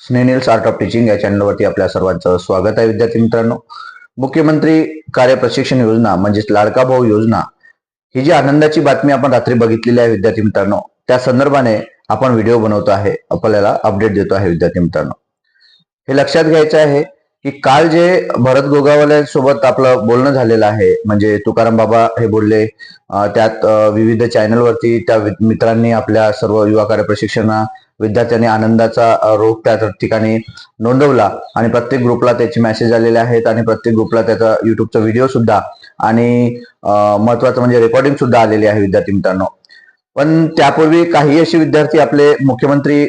स्नेनिल्स art of teaching या चॅनलवरती आपल्या सर्वांचं स्वागत आहे विद्यार्थी मित्रांनो. मुख्यमंत्री कार्य प्रशिक्षण योजना म्हणजेच लाडका भाऊ योजना ही जी आनंदाची बातमी आपण रात्री बघितलेली आहे विद्यार्थी मित्रांनो त्या संदर्भाने आपण व्हिडिओ बनवतो आहे आपल्याला अपडेट देतो आहे विद्यार्थी मित्रांनो. हे लक्षात घ्यायचं आहे की काल जे भरत गोगावले-सोबत आपलं बोलणं झालेलं आहे म्हणजे तुकाराम बाबा हे बोलले त्यात विविध चॅनलवरती त्या मित्रांनी आपल्या सर्व युवा कार्य प्रशिक्षणा विद्यार्थ्यांनी आनंदाचा रोग त्या ठिकाणी नोंदवला आणि प्रत्येक ग्रुपला त्याचे मेसेज आलेले आहेत आणि प्रत्येक ग्रुपला त्याचा युट्यूबचा व्हिडिओ सुद्धा आणि महत्वाचं म्हणजे रेकॉर्डिंग सुद्धा आलेली आहे विद्यार्थी मित्रांनो. पण त्यापूर्वी काही असे विद्यार्थी आपले मुख्यमंत्री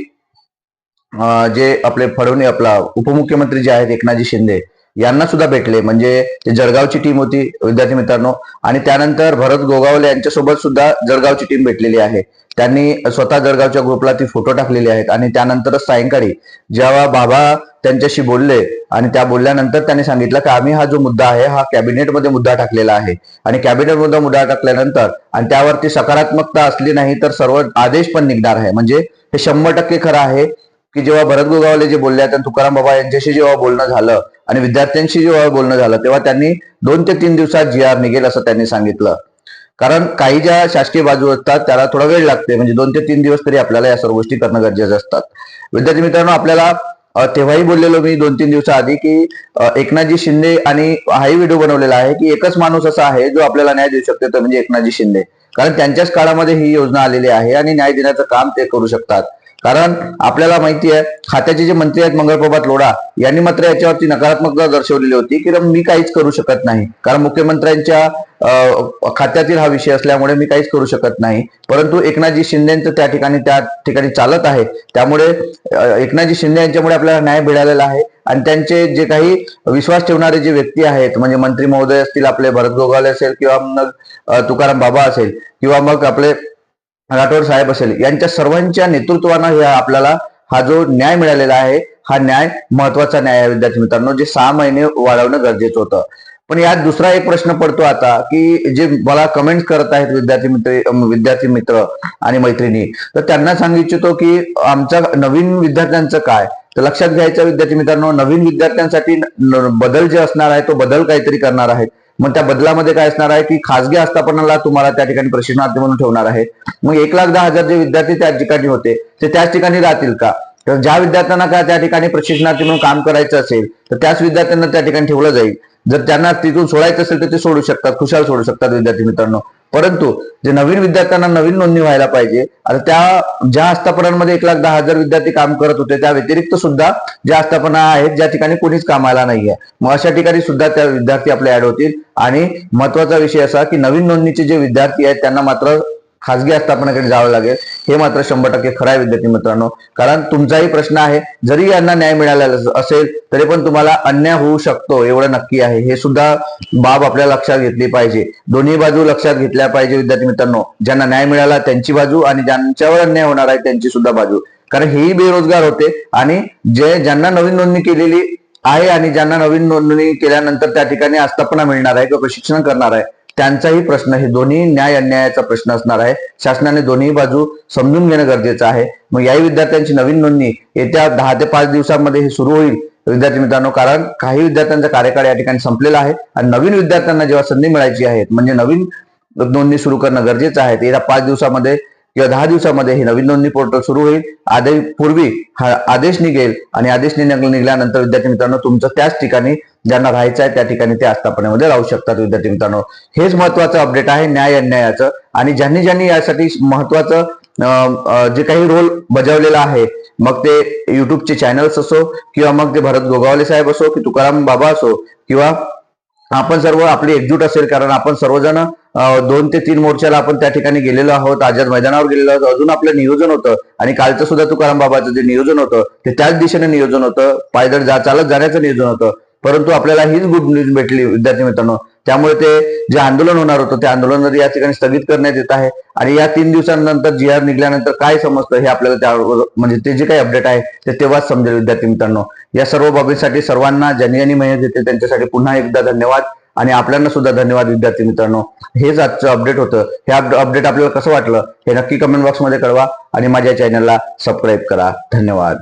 जे आपले फडवणे आपला उपमुख्यमंत्री जे आहेत एकनाथजी शिंदे यांना सुद्धा भेटले. म्हणजे जळगावची टीम होती विद्यार्थी मित्रांनो. आणि त्यानंतर भरत गोगावले यांच्यासोबत सुद्धा जळगावची टीम भेटलेली आहे. त्यांनी स्वतः जळगावच्या ग्रुपला ती फोटो टाकलेले आहेत. आणि त्यानंतरच सायंकाळी जेव्हा बाबा त्यांच्याशी बोलले आणि त्या बोलल्यानंतर त्यांनी सांगितलं की आम्ही हा जो मुद्दा आहे हा कॅबिनेटमध्ये मुद्दा टाकलेला आहे. आणि कॅबिनेटमध्ये मुद्दा टाकल्यानंतर आणि त्यावरती सकारात्मकता असली नाही तर सर्व आदेश पण निघणार आहे. म्हणजे हे शंभर टक्के खरं आहे. की जेव्हा भरत गोगावले जे बोलले आणि तुकाराम बाबा यांच्याशी जेव्हा बोलणं झालं आणि विद्यार्थ्यांशी जेव्हा बोलणं झालं तेव्हा त्यांनी दोन ते तीन दिवसात जी आर निघेल असं त्यांनी सांगितलं. कारण काही ज्या शासकीय बाजू असतात त्याला थोडा वेळ लागते म्हणजे दोन ते तीन दिवस तरी आपल्याला या सर्व गोष्टी करणं गरजेचं असतात विद्यार्थी मित्रांनो आपल्याला तेव्हाही बोललेलो मी दोन तीन दिवसाआधी की एकनाथजी शिंदे आणि हाही व्हिडिओ बनवलेला आहे की एकच माणूस असा आहे जो आपल्याला न्याय देऊ शकतो तो म्हणजे एकनाथजी शिंदे. कारण त्यांच्याच काळामध्ये ही योजना आलेली आहे आणि न्याय देण्याचं काम ते करू शकतात. कारण आपल्याला माहिती आहे खात्याचे जे मंत्री आहेत मंगळप्रभात लोढा यांनी मात्र याच्यावरती नकारात्मक दर्शवलेली होती की मी काहीच करू शकत नाही. कारण मुख्यमंत्र्यांच्या खात्यातील हा विषय असल्यामुळे मी काहीच करू शकत नाही. परंतु एकनाथजी शिंदेचं त्या ठिकाणी त्या ठिकाणी चालत आहे. त्यामुळे एकनाथजी शिंदे यांच्यामुळे आपल्याला न्याय मिळालेला आहे. आणि त्यांचे जे काही विश्वास ठेवणारे जे व्यक्ती आहेत म्हणजे मंत्री महोदय असतील आपले भरत गोगावले असेल किंवा मग तुकाराम बाबा असेल किंवा मग आपले राठोड साहेब असेल यांच्या सर्वांच्या नेतृत्वानं हे आपल्याला हा जो न्याय मिळालेला आहे हा न्याय महत्त्वाचा न्याय आहे विद्यार्थी मित्रांनो जे सहा महिने वाढवणं गरजेचं होतं. पण यात दुसरा एक प्रश्न पडतो आता की जे मला कमेंट करत आहेत विद्यार्थी मित्र विद्यार्थी मित्र आणि मैत्रिणी तर त्यांना सांगू इच्छितो की आमच्या नवीन विद्यार्थ्यांचं काय? तर लक्षात घ्यायचं विद्यार्थी मित्रांनो नवीन विद्यार्थ्यांसाठी बदल जे असणार आहे तो बदल काहीतरी करणार आहेत. मग त्या बदलामध्ये काय असणार आहे की खासगी आस्थापनाला तुम्हाला त्या ठिकाणी प्रशिक्षणार्थी म्हणून ठेवणार आहे. मग एक लाख दहा हजार जे विद्यार्थी त्या ठिकाणी होते ते त्याच ठिकाणी राहतील का? तर ज्या विद्यार्थ्यांना काय त्या ठिकाणी प्रशिक्षणार्थी म्हणून काम करायचं असेल तर त्याच विद्यार्थ्यांना त्या ठिकाणी ठेवलं जाईल. जर त्यांना तिथून सोडायचं असेल तर ते सोडू शकतात खुशाल सोडू शकतात विद्यार्थी मित्रांनो. परंतु जे नवीन विद्यार्थ्यांना नवीन नोंदणी व्हायला पाहिजे आता त्या ज्या आस्थापनांमध्ये एक लाख दहा हजार विद्यार्थी काम करत होते त्या व्यतिरिक्त सुद्धा ज्या आस्थापना आहेत ज्या ठिकाणी कोणीच कामाला नाहीये. मग अशा ठिकाणी सुद्धा त्या विद्यार्थी आपले ऍड होतील. आणि महत्त्वाचा विषय असा की नवीन नोंदणीचे जे विद्यार्थी आहेत त्यांना मात्र खासगी आस्थापनाकडे जावं लागेल. हे मात्र शंभर टक्के खरं आहे विद्यार्थी मित्रांनो. कारण तुमचाही प्रश्न आहे. जरी यांना न्याय मिळालेला असेल तरी पण तुम्हाला अन्याय होऊ शकतो एवढं नक्की आहे. हे सुद्धा बाब आपल्या लक्षात घेतली पाहिजे. दोन्ही बाजू लक्षात घेतल्या पाहिजे विद्यार्थी मित्रांनो. ज्यांना न्याय मिळाला त्यांची बाजू आणि ज्यांच्यावर अन्याय होणार आहे त्यांची सुद्धा बाजू. कारण हेही बेरोजगार होते आणि जे ज्यांना नवीन नोंदणी केलेली आहे आणि ज्यांना नवीन नोंदणी केल्यानंतर त्या ठिकाणी आस्थापना मिळणार आहे किंवा प्रशिक्षण करणार आहे त्यांचाही प्रश्न हे दोन्ही न्याय अन्यायाचा प्रश्न असणार आहे. शासनाने दोन्ही बाजू समजून घेणं गरजेचं आहे. मग याही विद्यार्थ्यांची नवीन नोंदणी येत्या दहा ते पाच दिवसांमध्ये हे सुरू होईल विद्यार्थी मित्रांनो. कारण काही विद्यार्थ्यांचा कार्यकाळ या ठिकाणी संपलेला आहे आणि नवीन विद्यार्थ्यांना जेव्हा संधी मिळायची आहे म्हणजे नवीन नोंदणी सुरू करणं गरजेचं आहे येत्या पाच दिवसामध्ये किंवा दहा दिवसामध्ये हे नवीन नोंदणी पोर्टल सुरू होईल. आदेश पूर्वी हा आदेश निघेल आणि आदेश निघाल्यानंतर विद्यार्थी मित्रांनो तुमचं त्याच ठिकाणी ज्यांना राहायचं आहे त्या ठिकाणी ते आस्थापनेमध्ये राहू शकतात विद्यार्थी मित्रांनो. हेच महत्वाचं अपडेट आहे न्याय अन्यायाचं. आणि ज्यांनी ज्यांनी यासाठी महत्वाचं जे काही रोल बजावलेला आहे मग ते युट्यूबचे चॅनल्स असो किंवा मग ते भरत गोगावले साहेब असो की तुकाराम बाबा असो किंवा आपण सर्व आपली एकजूट असेल कारण आपण सर्वजण दोन ते तीन मोर्चाला आपण त्या ठिकाणी गेलेलो आहोत. आझाद मैदानावर गेलेलो आहोत. अजून आपलं नियोजन होतं. आणि कालचं सुद्धा तुकाराम बाबाचं जे नियोजन होतं ते त्याच दिशेने नियोजन होतं. पायदळ जा चालत जाण्याचं नियोजन होतं. परंतु आपल्याला हीच गुड न्यूज भेटली विद्यार्थी मित्रांनो. त्यामुळे ते जे आंदोलन होणार होतं ते आंदोलन जर या ठिकाणी स्थगित करण्यात येत आहे आणि या तीन दिवसांनंतर जी आर निघाल्यानंतर काय समजतं हे आपल्याला त्या म्हणजे ते जे काही अपडेट आहे ते तेव्हाच समजेल विद्यार्थी मित्रांनो. या सर्व बाबीसाठी सर्वांना ज्यांनी ज्यांनी मेहनत घेते त्यांच्यासाठी पुन्हा एकदा धन्यवाद आणि आपल्याला सुद्धा धन्यवाद विद्यार्थी मित्रांनो. हेच आजचं अपडेट होतं. हे अपडेट आपल्याला कसं वाटलं हे नक्की कमेंट बॉक्समध्ये कळवा आणि माझ्या चॅनलला सबस्क्राईब करा. धन्यवाद.